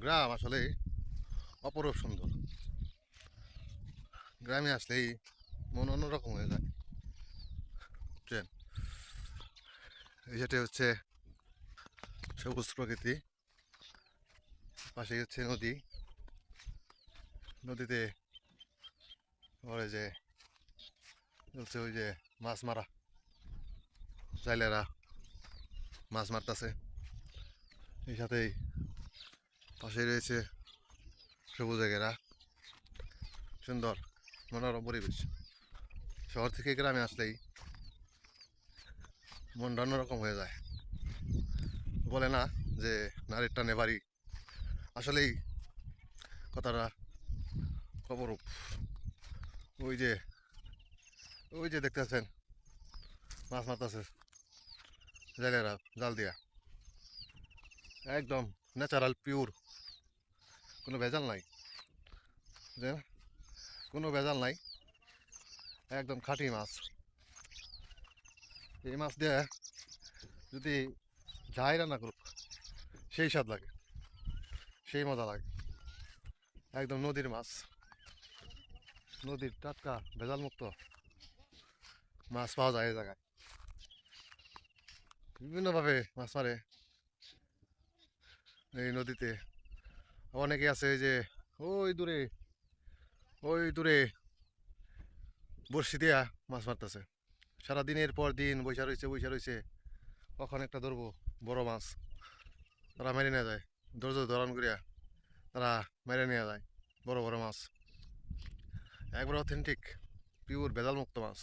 গ্রাম আসলে অপরূপ সুন্দর। গ্রামে আসলেই মন অন্যরকম হয়ে যায়। এই যেটা হচ্ছে সবুজ প্রকৃতি। পাশে হচ্ছে নদী। নদীতে ওই যে চলছে ওই যে মাছ মারা। জাইলেরা মাছ মারতেছে। এই সাথেই পাশে রয়েছে সবুজ ঘেরা সুন্দর, মনোরম পরিবেশ। শহর থেকে গ্রামে আসলেই মনটা অন্যরকম হয়ে যায়। বলে না যে নারীর টানে বাড়ি। আসলেই কথাটা অপরূপ। ওই যে ওই যে দেখতেছেন মাছ মারতেছে। জেলেরা, জাল দিয়া। একদম ন্যাচারাল পিওর কোনো ভেজাল নাই। যে কোনো ভেজাল নাই। একদম খাঁটি মাছ। এই মাছ দিয়ে যদি যাই রান্না করুক, সেই স্বাদ লাগে। সেই মজা লাগে। একদম নদীর মাছ। নদীর টাটকা ভেজাল মুক্ত মাছ পাওয়া যায় এই জায়গায়। বিভিন্নভাবে মাছ মারে। এই নদীতে। অনেকে আছে যে, ওই দূরে ওই দূরে বড়শি দিয়া মাছ মারতেছে। সারা দিনের পর দিন বৈশা রয়েছে বৈশা রয়েছে কখন একটা ধরবো? বড় মাছ। তারা মেরে নিয়ে যায়। ধৈর্য, ধরন করিয়া তারা মেরে নিয়ে যায়। বড় বড় মাছ। একবার অথেন্টিক পিওর ভেজাল মুক্ত মাছ।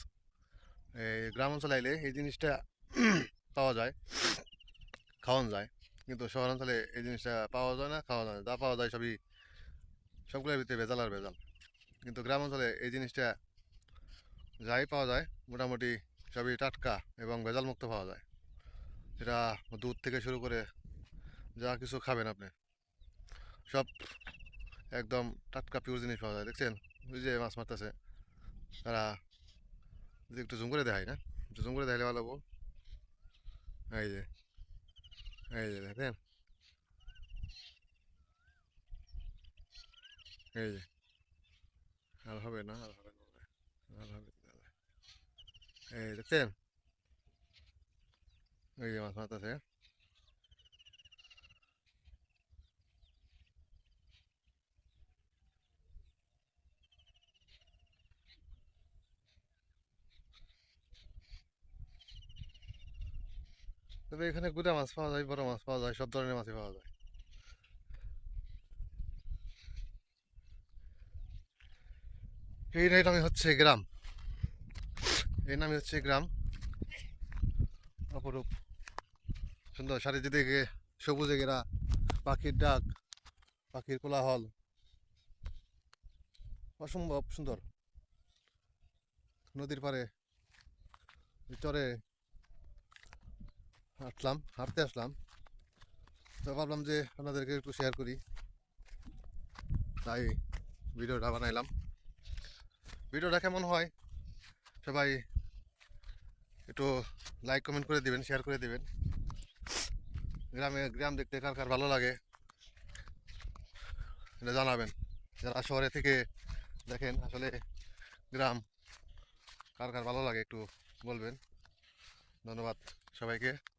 এই গ্রাম অঞ্চলে আইলে এই জিনিসটা পাওয়া যায়, খাওয়ান যায়। কিন্তু শহরাঞ্চলে এই জিনিসটা পাওয়া যায় না, খাওয়া যায় না। যা পাওয়া যায় সবই, সবগুলোর ভিতরে ভেজাল আর ভেজাল। কিন্তু গ্রাম অঞ্চলে এই জিনিসটা যাই পাওয়া যায়, মোটামুটি সবই টাটকা এবং ভেজাল মুক্ত পাওয়া যায়। সেটা দুধ থেকে শুরু করে যা কিছু খাবেন আপনি, সব একদম টাটকা পিওর জিনিস পাওয়া যায়। দেখছেন? ওই যে মাছ মারতেছে। তারা যদি একটু জুম করে দেখায় না, একটু জুম করে দেখালে ভালো এই যে এই যে দেখেন। এই যে। আর হবে না, আর হবে না আর হবে। এই দেখছেন? এই যে মাছ মারতেছে। তবে এখানে গুড়া মাছ পাওয়া যায়, বড় মাছ পাওয়া যায়, সব ধরনের মাছই পাওয়া যায়। এই নামে হচ্ছে গ্রাম। এই নামই হচ্ছে গ্রাম। অপরূপ। সুন্দর, চারিদিকে সবুজে ঘেরা, পাখির ডাক, পাখির কোলাহল। অসম্ভব সুন্দর। নদীর পাড়ে, চরে হাঁটলাম, হাঁটতে আসলাম। তো ভাবলাম যে আপনাদেরকে একটু শেয়ার করি। তাই ভিডিওটা বানাইলাম। ভিডিওটা কেমন হয়? সবাই একটু লাইক কমেন্ট করে দিবেন শেয়ার করে দিবেন। গ্রামে, গ্রাম দেখতে কার কার ভালো লাগে, এটা জানাবেন। যারা শহরে থেকে দেখেন, আসলে গ্রাম কার কার ভালো লাগে একটু বলবেন। ধন্যবাদ সবাইকে।